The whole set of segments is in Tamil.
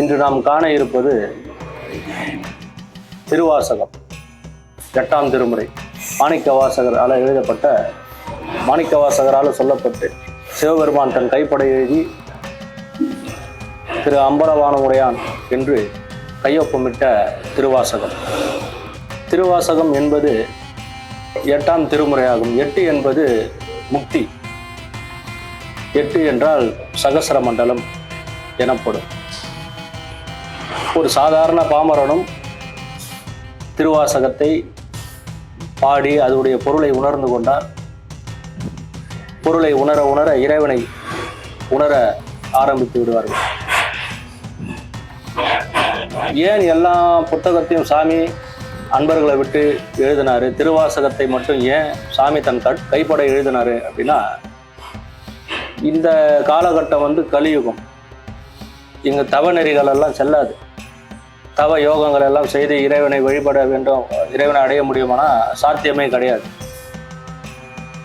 இன்று நாம் காண இருப்பது திருவாசகம். எட்டாம் திருமுறை. மாணிக்கவாசகரால் எழுதப்பட்ட மாணிக்கவாசகரால் சொல்லப்பட்டு சிவபெருமான் தன் கைப்பட எழுதி திரு அம்பலவானமுடையான் என்று கையொப்பமிட்ட திருவாசகம். திருவாசகம் என்பது எட்டாம் திருமுறையாகும். எட்டு என்பது முக்தி. எட்டு என்றால் சகசர மண்டலம் எனப்படும். ஒரு சாதாரண பாமரனும் திருவாசகத்தை பாடி அதனுடைய பொருளை உணர்ந்து கொண்டால் பொருளை உணர உணர இறைவனை உணர ஆரம்பித்து விடுவார்கள். ஏன் எல்லா புத்தகத்தையும் சாமி அன்பர்களை விட்டு எழுதினாரு? திருவாசகத்தை மட்டும் ஏன் சாமி தன் கட் கைப்பட எழுதினாரு அப்படின்னா இந்த காலகட்டம் வந்து கலியுகம். இங்கே தவ நெறிகள் எல்லாம் செல்லாது. தவ யோகங்கள் எல்லாம் செய்து இறைவனை வழிபட வேண்டும் இறைவனை அடைய முடியுமானா சாத்தியமே கிடையாது.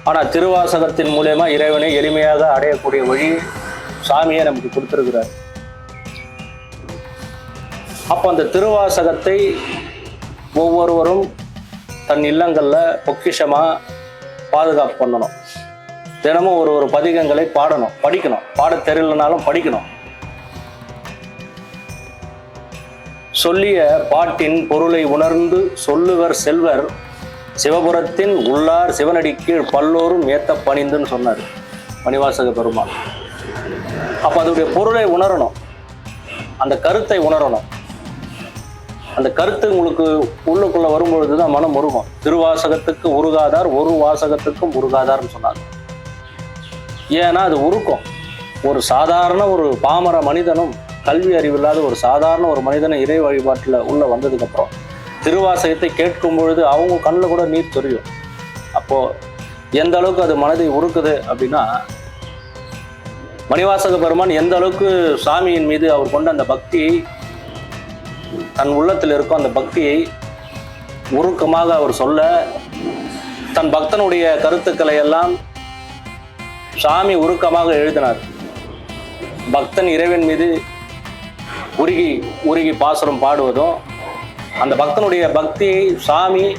ஆனால் திருவாசகத்தின் மூலயமா இறைவனை எளிமையாக அடையக்கூடிய வழி சாமியை நமக்கு கொடுத்துருக்கிறார். அப்போ அந்த திருவாசகத்தை ஒவ்வொருவரும் தன் இல்லங்களில் பொக்கிஷமாக பாதுகாப்பு பண்ணணும். தினமும் ஒரு ஒரு பதிகங்களை பாடணும் படிக்கணும். பாட தெரியலனாலும் படிக்கணும். சொல்லிய பாட்டின் பொருளை உணர்ந்து சொல்லுவர் செல்வர் சிவபுரத்தின் உள்ளார் சிவனடி கீழ் பல்லோரும் ஏத்த பணிந்துன்னு சொன்னார் மணிவாசக பெருமாள். அப்போ அதோடைய பொருளை உணரணும். அந்த கருத்தை உணரணும். அந்த கருத்து உங்களுக்கு உள்ளுக்குள்ள வரும்பொழுது தான் மனம் உருகும். திருவாசகத்துக்கு உருகாதார் ஒரு வாசகத்துக்கும் உருகாதார்னு சொன்னாங்க. ஏன்னா அது உருக்கும். ஒரு சாதாரண ஒரு பாமர மனிதனும் கல்வி அறிவில்லாத ஒரு சாதாரண ஒரு மனிதனை இறை வழிபாட்டில் உள்ளே வந்ததுக்கப்புறம் திருவாசகத்தை கேட்கும் பொழுது அவங்க கண்ணில் கூட நீர் தெரியும். அப்போது எந்த அளவுக்கு அது மனதை உருக்குது அப்படின்னா மணிவாசக பெருமான் எந்த அளவுக்கு சாமியின் மீது அவர் கொண்ட அந்த பக்தியை தன் உள்ளத்தில் இருக்கும் அந்த பக்தியை உருக்கமாக அவர் சொல்ல தன் பக்தனுடைய கருத்துக்களை எல்லாம் சாமி உருக்கமாக எழுதினார். பக்தன் இறைவன் மீது உருகி உருகி பாசுரம் பாடுவதும் அந்த பக்தனுடைய பக்தி சாமி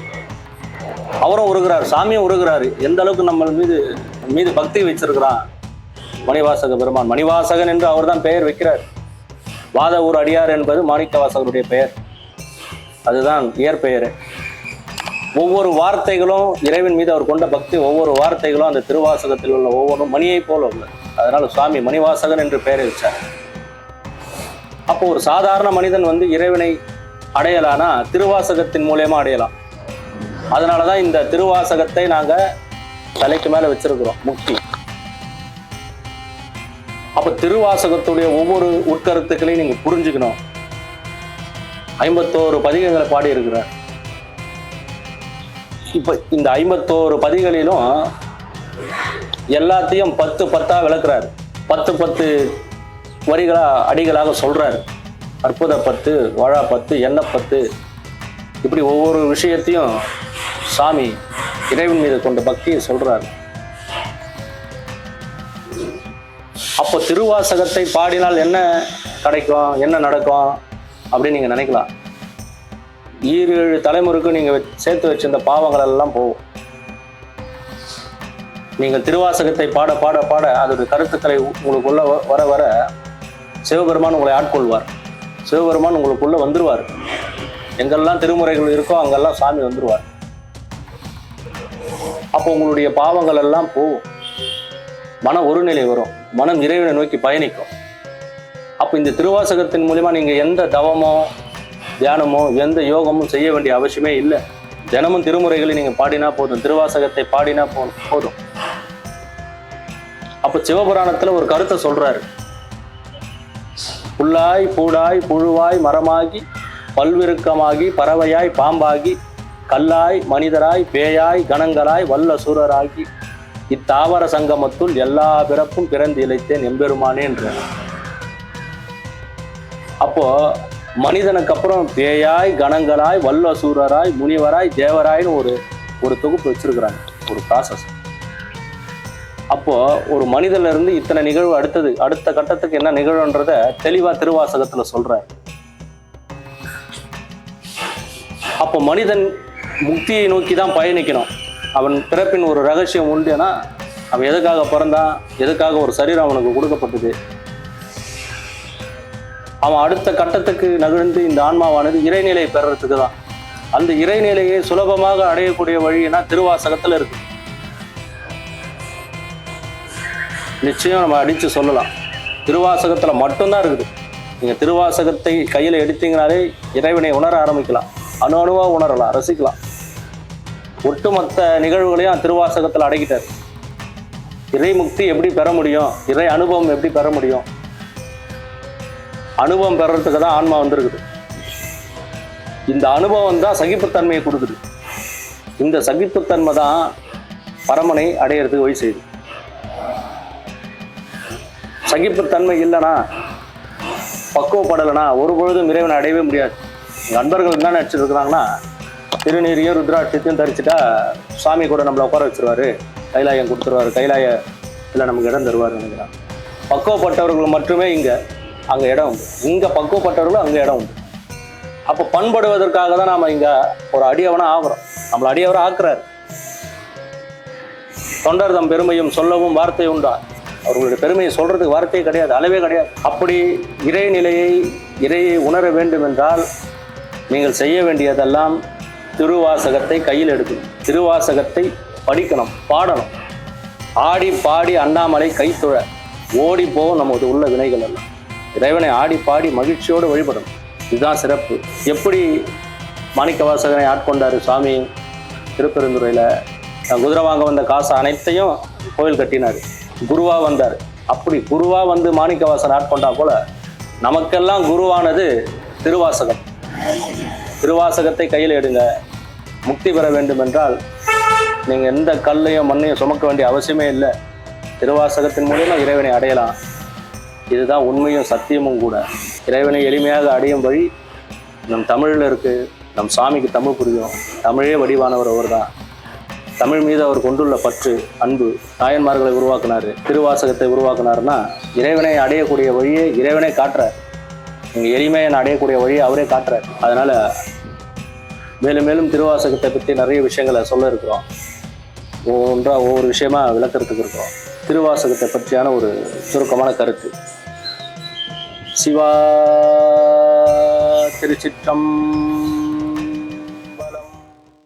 அவரும் உருகிறார் சாமியும் உருகிறார். எந்த அளவுக்கு நம்ம மீது மீது பக்தி வச்சிருக்கிறான் மணிவாசக பெருமான். மணிவாசகன் என்று அவர்தான் பெயர் வைக்கிறார். வாத ஊர் அடியார் என்பது மாணிக்கவாசகருடைய பெயர். அதுதான் இயற்பெயர். ஒவ்வொரு வார்த்தைகளும் இறைவன் மீது அவர் கொண்ட பக்தி ஒவ்வொரு வார்த்தைகளும் அந்த திருவாசகத்தில் உள்ள ஒவ்வொன்றும் மணியைப் போல உள்ளது. அதனால் சுவாமி மணிவாசகன் என்று பெயரை வச்சார். அப்போ ஒரு சாதாரண மனிதன் வந்து இறைவனை அடையலானா திருவாசகத்தின் மூலியமா அடையலாம். அதனால தான் இந்த திருவாசகத்தை நாங்கள் தலைக்கு மேலே வச்சிருக்கிறோம் முக்தி. அப்போ திருவாசகத்துடைய ஒவ்வொரு உட்கருத்துக்களையும் நீங்கள் புரிஞ்சுக்கணும். ஐம்பத்தோரு பதிகங்களை பாடி இருக்கிறார் இப்போ இந்த ஐம்பத்தோரு பதிகளிலும் எல்லாத்தையும் பத்து பத்தா விளக்குறாரு. பத்து பத்து வரிகளாக அடிகளாக சொல்கிறார் அற்புத பத்து வாழா பத்து எண்ணெய் பத்து இப்படி ஒவ்வொரு விஷயத்தையும் சாமி இறைவன் மீது கொண்ட பக்தியை சொல்கிறார் அப்போ திருவாசகத்தை பாடினால் என்ன கிடைக்கும் என்ன நடக்கும் அப்படின்னு நீங்கள் நினைக்கலாம். ஈரு ஏழு தலைமுறைக்கு நீங்கள் சேர்த்து வச்சிருந்த பாவங்கள் எல்லாம் போகும். நீங்கள் திருவாசகத்தை பாட பாட பாட அதோடைய கருத்துக்களை உங்களுக்குள்ள வ- வர வர சிவபெருமான் உங்களை ஆட்கொள்வார். சிவபெருமான் உங்களுக்குள்ள வந்துருவார். எங்கெல்லாம் திருமுறைகள் இருக்கோ அங்கெல்லாம் சாமி வந்துருவார். அப்போ உங்களுடைய பாவங்கள் எல்லாம் போகும். மன ஒருநிலை வரும். மனம் இறைவனை நோக்கி பயணிக்கும். அப்போ இந்த திருவாசகத்தின் மூலிமா நீங்கள் எந்த தவமோ தியானமோ எந்த யோகமும் செய்ய வேண்டிய அவசியமே இல்லை. தினமும் திருமுறைகளை நீங்கள் பாடினா போதும். திருவாசகத்தை பாடினா போதும் போதும். அப்போ சிவபுராணத்தில் ஒரு கருத்தை சொல்றாரு. புல்லாய் பூடாய் புழுவாய் மரமாகி பல்விருக்கமாகி பறவையாய் பாம்பாகி கல்லாய் மனிதராய் பேயாய் கணங்களாய் வல்ல சூரராகி இத்தாவர சங்கமத்துள் எல்லா பிறப்பும் பிறந்து இழைத்தேன் எம்பெருமானே என்றார். அப்போ மனிதனுக்கு அப்புறம் பேயாய் கணங்களாய் வல்ல சூரராய் முனிவராய் தேவராய்னு ஒரு ஒரு தொகுப்பு வச்சிருக்கிறாங்க. ஒரு ப்ராசஸ் அப்போ ஒரு மனிதன்ல இருந்து இத்தனை நிகழ்வு அடுத்தது அடுத்த கட்டத்துக்கு என்ன நிகழ்வுன்றத தெளிவா திருவாசகத்துல சொல்றார். அப்போ மனிதன் முக்தியை நோக்கி தான் பயணிக்கணும். அவன் பிறப்பின் ஒரு ரகசியம் உண்டுனா அவன் எதுக்காக பிறந்தான் எதுக்காக ஒரு சரீரம் அவனுக்கு கொடுக்கப்பட்டது? அவன் அடுத்த கட்டத்துக்கு நகர்ந்து இந்த ஆன்மாவானது இறைநிலை பெறறதுக்கு தான் அந்த இறைநிலையை சுலபமாக அடையக்கூடிய வழினா திருவாசகத்துல இருக்கு. நிச்சயம் நம்ம அடித்து சொல்லலாம். திருவாசகத்தில் மட்டும்தான் இருக்குது. நீங்கள் திருவாசகத்தை கையில் எடுத்தீங்கனாலே இறைவனை உணர ஆரம்பிக்கலாம். அணு அணுவாக உணரலாம் ரசிக்கலாம். ஒட்டுமொத்த நிகழ்வுகளையும் திருவாசகத்தில் அடக்கிட்டார். இறை முக்தி எப்படி பெற முடியும்? இறை அனுபவம் எப்படி பெற முடியும்? அனுபவம் பெறத்துக்கு தான் ஆன்மா வந்திருக்குது. இந்த அனுபவம் தான் சகிப்புத்தன்மையை கொடுக்குது. இந்த சகிப்புத்தன்மை தான் பரமனை அடையிறதுக்கு வழி செய்யுது. சகிப்புத்தன்மை இல்லைனா பக்குவப்படலைனா ஒரு பொழுதும் இறைவனை அடையவே முடியாது. நண்பர்கள் என்ன நினச்சிருக்கிறாங்கன்னா இருக்கிறாங்கன்னா ருத்ராட்சத்தையும் தரிச்சுட்டா சாமி கூட நம்மளை உட்கார வச்சிருவாரு. கைலாயம் கொடுத்துருவாரு. கைலாய இல்லை நமக்கு இடம் தருவார் நினைக்கிறான் பக்குவப்பட்டவர்கள் மட்டுமே இங்கே அங்கே இடம் உண்டு. இங்கே பக்குவப்பட்டவர்களும் அங்கே இடம் உண்டு. அப்போ பண்படுவதற்காக தான் நாம் இங்கே ஒரு அடியவனாக ஆகிறோம். நம்மளை அடியவராக ஆக்குறாரு. தொண்டர் தம் பெருமையும் சொல்லவும் வார்த்தை உண்டா? அவர்களுடைய பெருமையை சொல்றதுக்கு வார்த்தையே கிடையாது அளவே கிடையாது. அப்படி இறைநிலையை இறையை உணர வேண்டும் என்றால் நீங்கள் செய்ய வேண்டியதெல்லாம் திருவாசகத்தை கையில் எடுக்கணும். திருவாசகத்தை படிக்கணும் பாடணும். ஆடி பாடி அண்ணாமலை கைத்துழ ஓடி போகும் நமது உள்ள வினைகள் எல்லாம். இறைவனை ஆடி பாடி மகிழ்ச்சியோடு வழிபடணும். இதுதான் சிறப்பு. எப்படி மாணிக்க வாசகனை ஆட்கொண்டார் சுவாமி? திருப்பெருந்துறையில் குதிரை வாங்க வந்த காசு அனைத்தையும் கோயில் கட்டினார். குருவா வந்தார். அப்படி குருவா வந்து மாணிக்கவாசன் ஆட்கொண்டா போல நமக்கெல்லாம் குருவானது திருவாசகம். திருவாசகத்தை கையில் எடுங்க. முக்தி பெற வேண்டும் என்றால் நீங்கள் எந்த கல்லையும் மண்ணையும் சுமக்க வேண்டிய அவசியமே இல்லை. திருவாசகத்தின் மூலியமா இறைவனை அடையலாம். இதுதான் உண்மையும் சத்தியமும் கூட. இறைவனை எளிமையாக அடையும் வழி நம் தமிழில் இருக்கு. நம் சாமிக்கு தமிழ் புரியும். தமிழே வடிவானவர் அவர் தான் தமிழ் மீது அவர் கொண்டுள்ள பற்று அன்பு தாயன்மார்களை உருவாக்குனாரு திருவாசகத்தை உருவாக்குனாருன்னா இறைவனை அடையக்கூடிய வழியை இறைவனை காட்டுறார் நீங்கள் எளிமையை அடையக்கூடிய வழியை அவரே காட்டுறார். அதனால மேலும் மேலும் திருவாசகத்தை பற்றி நிறைய விஷயங்களை சொல்ல இருக்கிறோம். ஒவ்வொன்றா ஒவ்வொரு விஷயமா விளக்கறதுக்கு இருக்கிறோம். திருவாசகத்தை பற்றியான ஒரு சுருக்கமான கருத்து. சிவா திருச்சிற்றம்